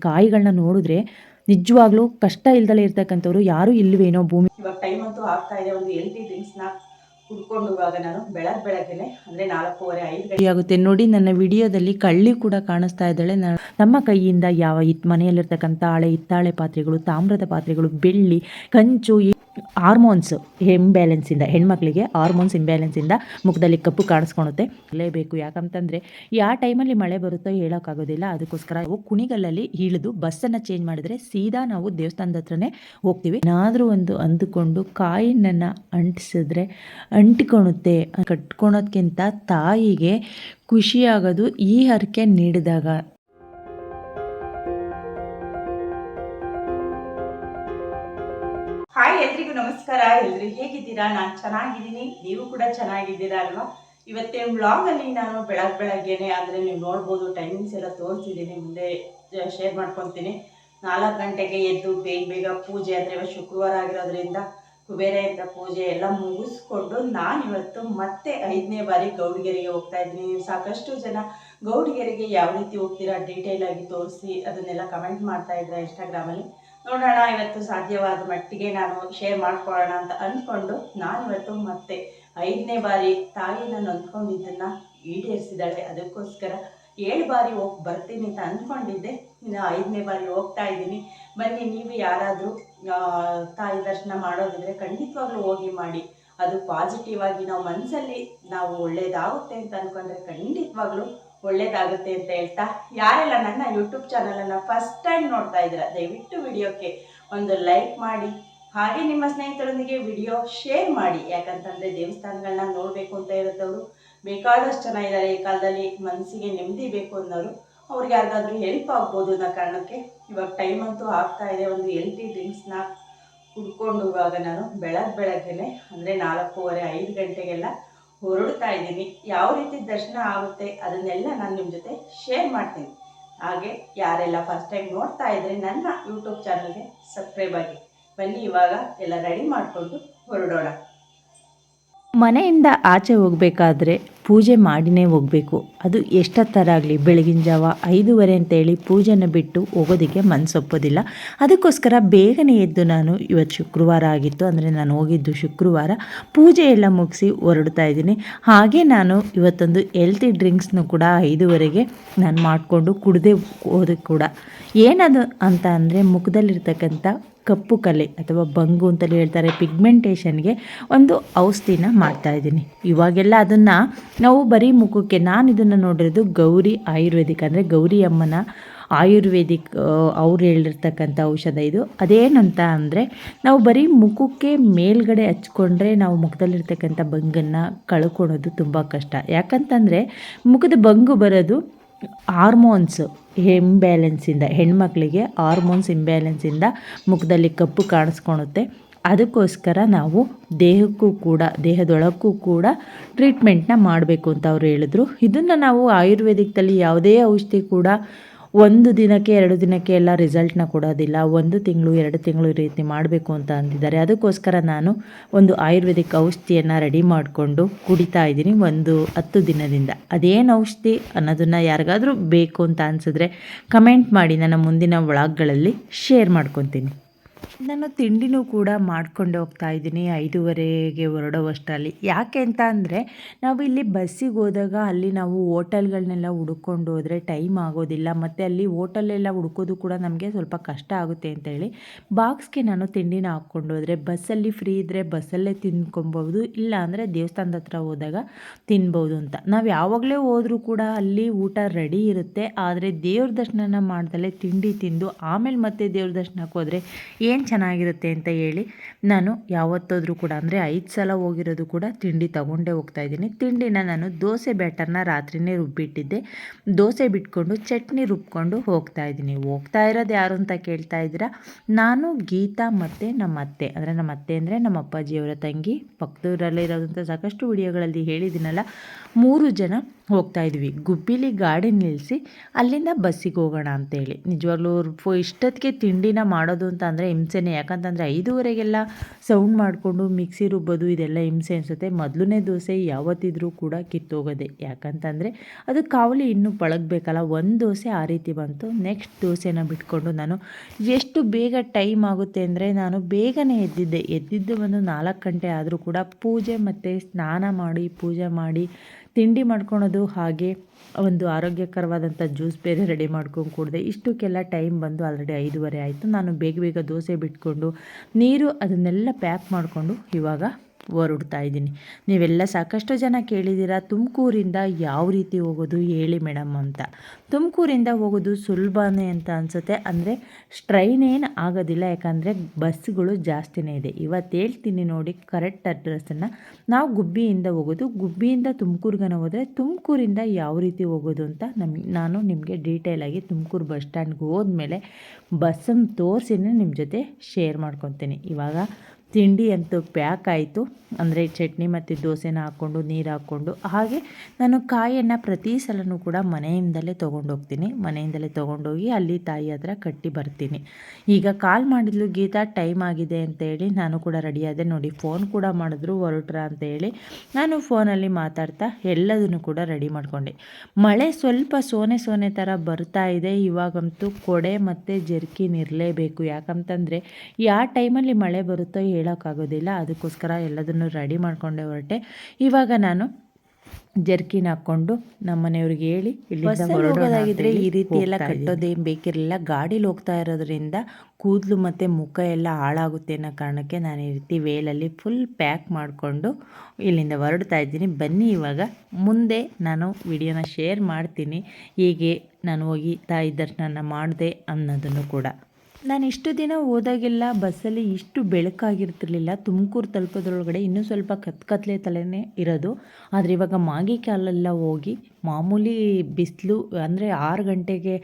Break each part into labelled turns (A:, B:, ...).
A: ಕಾಯಿಗಳನ್ನ ನೋಡಿದ್ರೆ ನಿಜವಾಗ್ಲೂ ಕಷ್ಟ ಇಲ್ದಲೇ ಇರ್ತಕ್ಕಂಥವ್ರು ಯಾರು ಇಲ್ವೇನೋ ಭೂಮಿ
B: ಇವಾಗ ಟೈಮ್ ಅಂತೂ ಆಗ್ತಾ ಇದೆ. ಒಂದು ಹೆಲ್ತಿ ಡ್ರಿಂಕ್ಸ್ನ ನಾನು ಬೆಳಗ್ಗೆ ಬೆಳಗ್ಗೆನೆ, ಅಂದರೆ ನಾಲ್ಕೂವರೆ, ಐದು
A: ಆಗುತ್ತೆ. ನೋಡಿ, ನನ್ನ ವಿಡಿಯೋದಲ್ಲಿ ಕಳ್ಳಿ ಕೂಡ ಕಾಣಿಸ್ತಾ ಇದ್ದಾಳೆ. ನಮ್ಮ ಕೈಯಿಂದ ಯಾವ ಇತ್ ಮನೆಯಲ್ಲಿರ್ತಕ್ಕಂಥ ಹಳೆ ಹಿತ್ತಾಳೆ ಪಾತ್ರೆಗಳು, ತಾಮ್ರದ ಪಾತ್ರೆಗಳು, ಬೆಳ್ಳಿ, ಕಂಚು ಹಾರ್ಮೋನ್ಸ್ ಇಂಬ್ಯಾಲೆನ್ಸಿಂದ, ಹೆಣ್ಮಕ್ಳಿಗೆ ಹಾರ್ಮೋನ್ಸ್ ಇಂಬ್ಯಾಲೆನ್ಸಿಂದ ಮುಖದಲ್ಲಿ ಕಪ್ಪು ಕಾಣಿಸ್ಕೊಳುತ್ತೆ ಬೇಕು ಯಾಕಂತಂದರೆ ಯಾವ ಟೈಮಲ್ಲಿ ಮಳೆ ಬರುತ್ತೋ ಹೇಳೋಕ್ಕಾಗೋದಿಲ್ಲ. ಅದಕ್ಕೋಸ್ಕರ ನಾವು ಇಳಿದು ಬಸ್ಸನ್ನು ಚೇಂಜ್ ಮಾಡಿದರೆ ಸೀದಾ ನಾವು ದೇವಸ್ಥಾನದ ಹತ್ರನೇ ಹೋಗ್ತೀವಿ. ಏನಾದರೂ ಒಂದು ಅಂದುಕೊಂಡು ಕಾಯಿನನ್ನು ಅಂಟಿಸಿದ್ರೆ ಅಂಟಿಕೊಳುತ್ತೆ ಕಟ್ಕೊಳೋದ್ಕಿಂತ ತಾಯಿಗೆ ಖುಷಿಯಾಗೋದು ಈ ಹರಕೆ ನೀಡಿದಾಗ.
B: ಹಾಯ್ ಎಲ್ರಿಗೂ ನಮಸ್ಕಾರ. ಎಲ್ರು ಹೇಗಿದ್ದೀರಾ? ನಾನು ಚೆನ್ನಾಗಿದ್ದೀನಿ. ನೀವು ಕೂಡ ಚೆನ್ನಾಗಿದ್ದೀರಾ ಅಲ್ವಾ? ಇವತ್ತಿನ ಬ್ಲಾಗ್ ಅಲ್ಲಿ ನಾನು ಬೆಳಗ್ಗೆ ಬೆಳಗ್ಗೆನೆ ಅಂದ್ರೆ ನೀವು ನೋಡ್ಬೋದು ಟೈಮಿಂಗ್ಸ್ ಎಲ್ಲ ತೋರಿಸಿದ್ದೀನಿ. ಮುಂದೆ ಶೇರ್ ಮಾಡ್ಕೊತೀನಿ. ನಾಲ್ಕು ಗಂಟೆಗೆ ಎದ್ದು ಬೇಗ ಬೇಗ ಪೂಜೆ ಅಂದ್ರೆ ಶುಕ್ರವಾರ ಆಗಿರೋದ್ರಿಂದ ಕುಬೇರ ಯಂತ್ರ ಪೂಜೆ ಎಲ್ಲ ಮುಗಿಸ್ಕೊಂಡು ನಾನು ಇವತ್ತು ಮತ್ತೆ ಐದನೇ ಬಾರಿ ಗೌಡಿಗೆರೆಗೆ ಹೋಗ್ತಾ ಇದ್ದೀನಿ. ಸಾಕಷ್ಟು ಜನ ಗೌಡಿಗೆರೆಗೆ ಯಾವ ರೀತಿ ಹೋಗ್ತೀರಾ ಡೀಟೇಲ್ ಆಗಿ ತೋರಿಸಿ ಅದನ್ನೆಲ್ಲ ಕಮೆಂಟ್ ಮಾಡ್ತಾ ಇದ್ರೆ ಇನ್ಸ್ಟಾಗ್ರಾಮಲ್ಲಿ ನೋಡೋಣ, ಇವತ್ತು ಸಾಧ್ಯವಾದ ಮಟ್ಟಿಗೆ ನಾನು ಶೇರ್ ಮಾಡ್ಕೊಳ್ಳೋಣ ಅಂತ ಅಂದ್ಕೊಂಡು ನಾನು ಇವತ್ತು ಮತ್ತೆ ಐದನೇ ಬಾರಿ ತಾಯಿ ನಾನು ಅಂದ್ಕೊಂಡಿದ್ದನ್ನು ಈಡೇರಿಸಿದ್ದಾಳೆ. ಅದಕ್ಕೋಸ್ಕರ ಏಳು ಬಾರಿ ಹೋಗಿ ಬರ್ತೀನಿ ಅಂತ ಅಂದ್ಕೊಂಡಿದ್ದೆ ಇನ್ನು ಐದನೇ ಬಾರಿ ಹೋಗ್ತಾ ಇದ್ದೀನಿ. ಬನ್ನಿ, ನೀವು ಯಾರಾದರೂ ತಾಯಿ ದರ್ಶನ ಮಾಡೋದಿದ್ರೆ ಖಂಡಿತವಾಗ್ಲೂ ಹೋಗಿ ಮಾಡಿ. ಅದು ಪಾಸಿಟಿವ್ ಆಗಿ ನಾವು ಮನಸ್ಸಲ್ಲಿ ನಾವು ಒಳ್ಳೇದಾಗುತ್ತೆ ಅಂತ ಅಂದ್ಕೊಂಡ್ರೆ ಖಂಡಿತವಾಗ್ಲೂ ಒಳ್ಳೇದಾಗುತ್ತೆ ಅಂತ ಹೇಳ್ತಾ. ಯಾರೆಲ್ಲ ನನ್ನ ಯೂಟ್ಯೂಬ್ ಚಾನಲನ್ನು ಫಸ್ಟ್ ಟೈಮ್ ನೋಡ್ತಾ ಇದ್ದೀರಾ, ದಯವಿಟ್ಟು ವಿಡಿಯೋಕ್ಕೆ ಒಂದು ಲೈಕ್ ಮಾಡಿ. ಹಾಗೆ ನಿಮ್ಮ ಸ್ನೇಹಿತರೊಂದಿಗೆ ವಿಡಿಯೋ ಶೇರ್ ಮಾಡಿ. ಯಾಕಂತಂದರೆ ದೇವಸ್ಥಾನಗಳನ್ನ ನೋಡಬೇಕು ಅಂತ ಇರೋದವರು ಬೇಕಾದಷ್ಟು ಜನ ಇದ್ದಾರೆ ಈ ಕಾಲದಲ್ಲಿ ಮನಸ್ಸಿಗೆ ನೆಮ್ಮದಿ ಬೇಕು ಅನ್ನೋರು, ಅವ್ರಿಗೆ ಯಾರಿಗಾದ್ರೂ ಹೆಲ್ಪ್ ಆಗ್ಬೋದು ಅನ್ನೋ ಕಾರಣಕ್ಕೆ ಇವಾಗ ಟೈಮ್ ಅಂತೂ ಆಗ್ತಾ ಇದೆ. ಒಂದು ಹೆಲ್ತಿ ಡ್ರಿಂಕ್ಸ್ನ ಕುಡ್ಕೊಂಡು ಇವಾಗ ನಾನು ಬೆಳಗ್ಗೆ ಬೆಳಗ್ಗೆನೆ, ಅಂದರೆ ನಾಲ್ಕೂವರೆ, ಐದು ಗಂಟೆಗೆಲ್ಲ ಹೊರಡ್ತಾ ಇದ್ದೀನಿ. ಯಾವ ರೀತಿ ದರ್ಶನ ಆಗುತ್ತೆ ಅದನ್ನೆಲ್ಲ ನಾನು ನಿಮ್ಮ ಜೊತೆ ಶೇರ್ ಮಾಡ್ತೀನಿ. ಹಾಗೆ ಯಾರೆಲ್ಲ ಫಸ್ಟ್ ಟೈಮ್ ನೋಡ್ತಾ ಇದ್ರೆ ನನ್ನ ಯೂಟ್ಯೂಬ್ ಚಾನಲ್ಗೆ ಸಬ್ಸ್ಕ್ರೈಬ್ ಆಗಿ. ಬನ್ನಿ ಇವಾಗ ಎಲ್ಲ ರೆಡಿ ಮಾಡಿಕೊಂಡು ಹೊರಡೋಣ.
A: ಮನೆಯಿಂದ ಆಚೆ ಹೋಗಬೇಕಾದ್ರೆ ಪೂಜೆ ಮಾಡಿನೇ ಹೋಗಬೇಕು. ಅದು ಎಷ್ಟೊತ್ತರ ಆಗಲಿ? ಬೆಳಗಿನ ಜಾವ ಐದೂವರೆ ಅಂತೇಳಿ ಪೂಜೆನ ಬಿಟ್ಟು ಹೋಗೋದಕ್ಕೆ ಮನಸ್ಸೊಪ್ಪೋದಿಲ್ಲ ಅದಕ್ಕೋಸ್ಕರ ಬೇಗನೆ ಎದ್ದು ನಾನು ಇವತ್ತು ಶುಕ್ರವಾರ ಆಗಿತ್ತು. ಅಂದರೆ ನಾನು ಹೋಗಿದ್ದು ಶುಕ್ರವಾರ. ಪೂಜೆ ಎಲ್ಲ ಮುಗಿಸಿ ಹೊರಡ್ತಾ ಇದ್ದೀನಿ. ಹಾಗೆ ನಾನು ಇವತ್ತೊಂದು ಹೆಲ್ತಿ ಡ್ರಿಂಕ್ಸ್ನು ಕೂಡ ಐದುವರೆಗೆ ನಾನು ಮಾಡಿಕೊಂಡು ಕುಡ್ದೇ ಹೋದ ಕೂಡ. ಏನದು ಅಂತ ಅಂದರೆ ಮುಖದಲ್ಲಿರ್ತಕ್ಕಂಥ ಕಪ್ಪು ಕಲೆ ಅಥವಾ ಬಂಗು ಅಂತಲೇ ಹೇಳ್ತಾರೆ ಪಿಗ್ಮೆಂಟೇಷನ್ಗೆ ಒಂದು ಔಷಧಿನ ಮಾಡ್ತಾಯಿದ್ದೀನಿ ಇವಾಗೆಲ್ಲ ಅದನ್ನು ನಾವು ಬರೀ ಮುಖಕ್ಕೆ, ನಾನು ಇದನ್ನು ನೋಡಿರೋದು ಗೌರಿ ಆಯುರ್ವೇದಿಕ್ ಅಂದರೆ ಗೌರಿ ಅಮ್ಮನ ಆಯುರ್ವೇದಿಕ್ ಅವ್ರು ಹೇಳಿರ್ತಕ್ಕಂಥ ಔಷಧ ಇದು. ಅದೇನಂತ ಅಂದರೆ ನಾವು ಬರೀ ಮುಖಕ್ಕೆ ಮೇಲ್ಗಡೆ ಹಚ್ಕೊಂಡ್ರೆ ನಾವು ಮುಖದಲ್ಲಿರ್ತಕ್ಕಂಥ ಬಂಗನ್ನು ಕಳ್ಕೊಳ್ಳೋದು ತುಂಬ ಕಷ್ಟ. ಯಾಕಂತಂದರೆ ಮುಖದ ಬಂಗು ಬರೋದು ಹಾರ್ಮೋನ್ಸ್ ಇಂಬ್ಯಾಲೆನ್ಸಿಂದ ಹೆಣ್ಮಕ್ಳಿಗೆ ಹಾರ್ಮೋನ್ಸ್ ಇಂಬ್ಯಾಲೆನ್ಸಿಂದ ಮುಖದಲ್ಲಿ ಕಪ್ಪು ಕಾಣಿಸ್ಕೊಳುತ್ತೆ ಅದಕ್ಕೋಸ್ಕರ ನಾವು ದೇಹಕ್ಕೂ ಕೂಡ, ದೇಹದೊಳಕ್ಕೂ ಕೂಡ ಟ್ರೀಟ್ಮೆಂಟ್ನ ಮಾಡಬೇಕು ಅಂತ ಅವ್ರು ಹೇಳಿದ್ರು. ಇದನ್ನು ನಾವು ಆಯುರ್ವೇದಿಕ್ದಲ್ಲಿ ಯಾವುದೇ ಔಷಧಿ ಕೂಡ ಒಂದು ದಿನಕ್ಕೆ, ಎರಡು ದಿನಕ್ಕೆ ಎಲ್ಲ ರಿಸಲ್ಟ್ನ ಕೊಡೋದಿಲ್ಲ. ಒಂದು ತಿಂಗಳು, ಎರಡು ತಿಂಗಳು ಈ ರೀತಿ ಮಾಡಬೇಕು ಅಂತ ಅಂದಿದ್ದಾರೆ. ಅದಕ್ಕೋಸ್ಕರ ನಾನು ಒಂದು ಆಯುರ್ವೇದಿಕ್ ಔಷಧಿಯನ್ನು ರೆಡಿ ಮಾಡಿಕೊಂಡು ಕುಡಿತಾ ಇದ್ದೀನಿ ಒಂದು ಹತ್ತು ದಿನದಿಂದ. ಅದೇನು ಔಷಧಿ ಅನ್ನೋದನ್ನು ಯಾರಿಗಾದರೂ ಬೇಕು ಅಂತ ಅನಿಸಿದ್ರೆ ಕಮೆಂಟ್ ಮಾಡಿ ನನ್ನ ಮುಂದಿನ ವ್ಲಾಗ್ಗಳಲ್ಲಿ ಶೇರ್ ಮಾಡ್ಕೊತೀನಿ. ನಾನು ತಿಂಡಿನೂ ಕೂಡ ಮಾಡ್ಕೊಂಡು ಹೋಗ್ತಾ ಇದ್ದೀನಿ, ಐದುವರೆಗೆ ಹೊರಡೋವಷ್ಟರಲ್ಲಿ. ಯಾಕೆ ಅಂತ ಅಂದರೆ ನಾವು ಇಲ್ಲಿ ಬಸ್ಸಿಗೆ ಹೋದಾಗ ಅಲ್ಲಿ ನಾವು ಹೋಟೆಲ್ಗಳನ್ನೆಲ್ಲ ಹುಡ್ಕೊಂಡು ಹೋದರೆ ಟೈಮ್ ಆಗೋದಿಲ್ಲ, ಮತ್ತು ಅಲ್ಲಿ ಹೋಟೆಲೆಲ್ಲ ಹುಡ್ಕೋದು ಕೂಡ ನಮಗೆ ಸ್ವಲ್ಪ ಕಷ್ಟ ಆಗುತ್ತೆ ಅಂತೇಳಿ ಬಾಕ್ಸ್ಗೆ ನಾನು ತಿಂಡಿನ ಹಾಕ್ಕೊಂಡು ಹೋದರೆ, ಬಸ್ಸಲ್ಲಿ ಫ್ರೀ ಇದ್ದರೆ ಬಸ್ಸಲ್ಲೇ ತಿನ್ಕೊಬೋದು, ಇಲ್ಲ ಅಂದರೆ ದೇವಸ್ಥಾನದ ಹತ್ರ ಹೋದಾಗ ತಿನ್ಬೋದು ಅಂತ. ನಾವು ಯಾವಾಗಲೇ ಹೋದರೂ ಕೂಡ ಅಲ್ಲಿ ಊಟ ರೆಡಿ ಇರುತ್ತೆ, ಆದರೆ ದೇವ್ರ ದರ್ಶನನ ಮಾಡ್ದಲೇ ತಿಂಡಿ ತಿಂದು, ಆಮೇಲೆ ಮತ್ತೆ ದೇವ್ರ ದರ್ಶನಕ್ಕೆ ಹೋದರೆ ಏನು ಚೆನ್ನಾಗಿರುತ್ತೆ ಅಂತ ಹೇಳಿ ನಾನು ಯಾವತ್ತಾದರೂ ಕೂಡ, ಅಂದರೆ ಐದು ಸಲ ಹೋಗಿರೋದು ಕೂಡ ತಿಂಡಿ ತಗೊಂಡೇ ಹೋಗ್ತಾ ಇದ್ದೀನಿ. ತಿಂಡಿನ ನಾನು ದೋಸೆ ಬ್ಯಾಟರ್ನ ರಾತ್ರಿನೇ ರುಬ್ಬಿಟ್ಟಿದ್ದೆ. ದೋಸೆ ಬಿಟ್ಕೊಂಡು ಚಟ್ನಿ ರುಬ್ಕೊಂಡು ಹೋಗ್ತಾ ಇದ್ದೀನಿ. ಹೋಗ್ತಾ ಇರೋದು ಯಾರು ಅಂತ ಕೇಳ್ತಾ ಇದ್ದೀರಾ? ನಾನು, ಗೀತಾ ಮತ್ತು ನಮ್ಮ ಅತ್ತೆ ಅಂದರೆ ನಮ್ಮ ಅತ್ತೆ ಅಂದರೆ ನಮ್ಮ ಅಪ್ಪಾಜಿಯವರ ತಂಗಿ. ಪಕ್ಕದೂರಲ್ಲೇ ಇರೋದಂಥ ಸಾಕಷ್ಟು ವಿಡಿಯೋಗಳಲ್ಲಿ ಹೇಳಿದ್ದೀನಲ್ಲ ಮೂರು ಜನ ಹೋಗ್ತಾ ಇದ್ವಿ. ಗುಬ್ಬಿಲಿ ಗಾಡಿ ನಿಲ್ಲಿಸಿ ಅಲ್ಲಿಂದ ಬಸ್ಸಿಗೆ ಹೋಗೋಣ ಅಂತೇಳಿ. ನಿಜವಾಗ್ಲೂ ಫೋ ಇಷ್ಟೊತ್ತಿಗೆ ತಿಂಡಿನ ಮಾಡೋದು ಅಂತ ಅಂದರೆ ಹಿಂಸೆನೇ. ಯಾಕಂತಂದರೆ ಐದೂವರೆಗೆಲ್ಲ ಸೌಂಡ್ ಮಾಡಿಕೊಂಡು ಮಿಕ್ಸಿ ರುಬ್ಬೋದು, ಇದೆಲ್ಲ ಹಿಂಸೆ ಅನಿಸುತ್ತೆ. ಮೊದಲನೇ ದೋಸೆ ಯಾವತ್ತಿದ್ರೂ ಕೂಡ ಕಿತ್ತೋಗೋದೆ. ಯಾಕಂತಂದರೆ ಅದು ಕಾವಲಿ ಇನ್ನೂ ಪಳಗಬೇಕಲ್ಲ. ಒಂದು ದೋಸೆ ಆ ರೀತಿ ಬಂತು. ನೆಕ್ಸ್ಟ್ ದೋಸೆನ ಬಿಟ್ಕೊಂಡು ನಾನು ಎಷ್ಟು ಬೇಗ ಟೈಮ್ ಆಗುತ್ತೆ ಅಂದರೆ ನಾನು ಬೇಗನೆ ಎದ್ದಿದ್ದೆ. ಎದ್ದಿದ್ದು ಒಂದು ನಾಲ್ಕು ಗಂಟೆ ಆದರೂ ಕೂಡ ಪೂಜೆ ಮತ್ತು ಸ್ನಾನ ಮಾಡಿ, ಪೂಜೆ ಮಾಡಿ ತಿಂಡಿ ಮಾಡ್ಕೊಳೋದು ಹಾಗೆ ಒಂದು ಆರೋಗ್ಯಕರವಾದಂಥ ಜ್ಯೂಸ್ ಬೇರೆ ರೆಡಿ ಮಾಡ್ಕೊಂಡು ಕುಡಿದೆ. ಇಷ್ಟಕ್ಕೆಲ್ಲ ಟೈಮ್ ಬಂದು ಆಲ್ರೆಡಿ ಐದೂವರೆ ಆಯಿತು. ನಾನು ಬೇಗ ಬೇಗ ದೋಸೆ ಬಿಟ್ಕೊಂಡು ನೀರು ಅದನ್ನೆಲ್ಲ ಪ್ಯಾಕ್ ಮಾಡಿಕೊಂಡು ಇವಾಗ ಹೊರಡ್ತಾ ಇದ್ದೀನಿ. ನೀವೆಲ್ಲ ಸಾಕಷ್ಟು ಜನ ಕೇಳಿದ್ದೀರಾ, ತುಮಕೂರಿಂದ ಯಾವ ರೀತಿ ಹೋಗೋದು ಹೇಳಿ ಮೇಡಮ್ ಅಂತ. ತುಮಕೂರಿಂದ ಹೋಗೋದು ಸುಲಭನೇ ಅಂತ ಅನಿಸುತ್ತೆ. ಅಂದರೆ ಸ್ಟ್ರೈನ್ ಏನು ಆಗೋದಿಲ್ಲ, ಯಾಕಂದರೆ ಬಸ್ಗಳು ಜಾಸ್ತಿನೇ ಇದೆ. ಇವತ್ತು ಹೇಳ್ತೀನಿ ನೋಡಿ ಕರೆಕ್ಟ್ ಅಡ್ರೆಸ್ಸನ್ನು ನಾವು ಗುಬ್ಬಿಯಿಂದ ಹೋಗೋದು. ಗುಬ್ಬಿಯಿಂದ ತುಮಕೂರ್ಗನ ಹೋದರೆ ತುಮಕೂರಿಂದ ಯಾವ ರೀತಿ ಹೋಗೋದು ಅಂತ ನಾನು ನಿಮಗೆ ಡೀಟೇಲಾಗಿ ತುಮಕೂರು ಬಸ್ ಸ್ಟ್ಯಾಂಡ್ಗೆ ಹೋದ್ಮೇಲೆ ಬಸ್ಸನ್ನು ತೋರಿಸಿನೇ ನಿಮ್ಮ ಜೊತೆ ಶೇರ್ ಮಾಡ್ಕೊತೀನಿ. ಇವಾಗ ತಿಂಡಿ ಅಂತೂ ಪ್ಯಾಕ್ ಆಯಿತು. ಅಂದರೆ ಚಟ್ನಿ ಮತ್ತು ದೋಸೆನ ಹಾಕ್ಕೊಂಡು ನೀರು ಹಾಕ್ಕೊಂಡು ಹಾಗೆ ನಾನು ಕಾಯನ್ನು ಪ್ರತಿ ಸಲನೂ ಕೂಡ ಮನೆಯಿಂದಲೇ ತೊಗೊಂಡೋಗ್ತೀನಿ. ಮನೆಯಿಂದಲೇ ತೊಗೊಂಡೋಗಿ ಅಲ್ಲಿ ತಾಯಿ ಹತ್ರ ಕಟ್ಟಿ ಬರ್ತೀನಿ. ಈಗ ಕಾಲ್ ಮಾಡಿದ್ಲು, ಗೀತಾ, ಟೈಮ್ ಆಗಿದೆ ಅಂತೇಳಿ ನಾನು ಕೂಡ ರೆಡಿಯಾದೆ ನೋಡಿ ಫೋನ್ ಕೂಡ ಮಾಡಿದ್ರು, ಹೊರಟ್ರ ಅಂತೇಳಿ ನಾನು ಫೋನಲ್ಲಿ ಮಾತಾಡ್ತಾ ಎಲ್ಲದನ್ನು ಕೂಡ ರೆಡಿ ಮಾಡಿಕೊಂಡೆ. ಮಳೆ ಸ್ವಲ್ಪ ಸೋನೆ ಸೋನೆ ಥರ ಬರ್ತಾ ಇದೆ. ಇವಾಗಂತೂ ಕೊಡೆ ಮತ್ತು ಜರ್ಕಿನ್ ಇರಲೇಬೇಕು. ಯಾಕಂತಂದರೆ ಯಾವ ಟೈಮಲ್ಲಿ ಮಳೆ ಬರುತ್ತೋ ಹೇಳೋಕ್ಕಾಗೋದಿಲ್ಲ. ಅದಕ್ಕೋಸ್ಕರ ಎಲ್ಲದನ್ನು ರೆಡಿ ಮಾಡಿಕೊಂಡೆ ಹೊರಟೆ. ಇವಾಗ ನಾನು ಜರ್ಕಿನ್ ಹಾಕ್ಕೊಂಡು ನಮ್ಮನೆಯವ್ರಿಗೆ ಹೇಳಿ ಹೊರಡೋದಾಗಿದ್ರೆ ಈ ರೀತಿ ಎಲ್ಲ ಕಟ್ಟೋದೇನು ಬೇಕಿರಲಿಲ್ಲ. ಗಾಡೀಲಿ ಹೋಗ್ತಾ ಇರೋದ್ರಿಂದ ಕೂದಲು ಮತ್ತು ಮುಖ ಎಲ್ಲ ಹಾಳಾಗುತ್ತೆ ಅನ್ನೋ ಕಾರಣಕ್ಕೆ ನಾನು ಈ ರೀತಿ ವೇಲಲ್ಲಿ ಫುಲ್ ಪ್ಯಾಕ್ ಮಾಡಿಕೊಂಡು ಇಲ್ಲಿಂದ ಹೊರಡ್ತಾ ಇದ್ದೀನಿ. ಬನ್ನಿ ಇವಾಗ. ಮುಂದೆ ನಾನು ವಿಡಿಯೋನ ಶೇರ್ ಮಾಡ್ತೀನಿ. ಹೀಗೆ ನಾನು ಹೋಗಿ ತಾಯಿ ದರ್ಶನ ಮಾಡಿದೆ ಅನ್ನೋದನ್ನು ಕೂಡ. ನಾನು ಇಷ್ಟು ದಿನ ಹೋದಾಗೆಲ್ಲ ಬಸ್ಸಲ್ಲಿ ಇಷ್ಟು ಬೆಳಕಾಗಿರ್ತಿರ್ಲಿಲ್ಲ. ತುಮಕೂರು ತಲುಪೋದ್ರೊಳಗಡೆ ಇನ್ನೂ ಸ್ವಲ್ಪ ಕತ್ ಕತ್ಲೆ ತಲೆನೇ ಇರೋದು. ಆದರೆ ಇವಾಗ ಮಾಗಿ ಕಾಲೆಲ್ಲ ಹೋಗಿ ಮಾಮೂಲಿ ಬಿಸಿಲು ಅಂದರೆ ಆರು ಗಂಟೆಗೆ